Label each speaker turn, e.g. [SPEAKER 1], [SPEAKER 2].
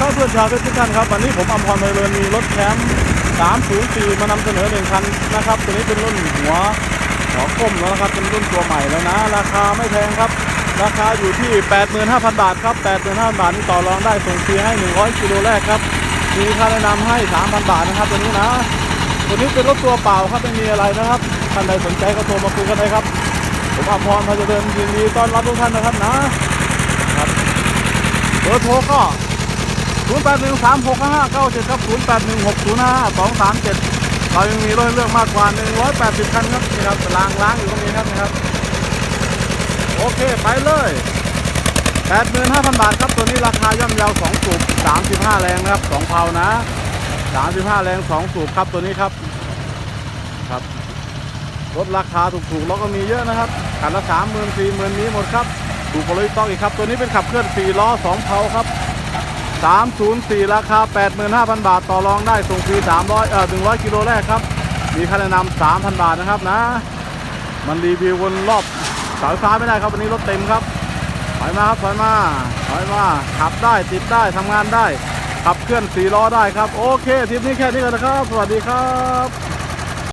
[SPEAKER 1] ครับเพื่อนชาวเพชรทุกท่านครับวันนี้ผมอมพรไพเรินมีรถแคมป์304 มานำเสนอหนึ่งคันนะครับตัวนี้เป็นรุ่นหัวหัวก้มแล้วนะครับเป็นรุ่นตัวใหม่แล้วนะ ราคาไม่แพงครับ ราคาอยู่ที่ 85,000 บาทครับ 85,000 บาทนี่ต่อรองได้ส่งฟรีให้ 100กิโลแรกครับมีค่าแนะนำให้ 3,000 บาทนะครับตัวนี้นะตัวนี้เป็นรถตัวเปล่าครับไม่มีอะไรนะครับท่านใดสนใจก็โทรมาคุยกันได้ครับ ผมอภรพาจะเดินยินดีต้อนรับทุกท่านนะครับนะครับเบอร์โทรก็ 0 8 1 3 6 5 9 7ครับ0 8 1 6 0 5 2 3 7 เรายังมีรถเลือกมากกว่า 180 คันครับนี่ครับล้างล้างอยู่ตรงนี้ครับนะครับ โอเค ไปเลย 85,000 บาทครับ ตัวนี้ราคาย่อมเยาว2สูบ35 แรงนะครับ 2เพานะ 35 แรง 2 สูบครับตัวนี้ครับครับรถราคาถูกๆแล้วก็มีเยอะนะครับคันละ3 0 0 0 0 4 0 0 0 0นี้หมดครับถูกกว่าเลยต้องอีกครับ ตัวนี้เป็นขับเคลื่อน4ล้อ2เพาครับ 304 ราคา 85,000 บาท ต่อรองได้ส่งฟรี300เอ่อ100 กิโลแรกครับ มีค่าแนะนำ3,000 บาทนะครับนะ มันรีวิววนรอบสายฟ้าไม่ได้ครับวันนี้รถเต็มครับ ถอยมาครับ ถอยมาถอยมาขับได้ติดได้ทำงานได้ ขับเคลื่อนสี่ล้อได้ครับ โอเคทริปนี้แค่นี้ก่อนนะครับ สวัสดีครับ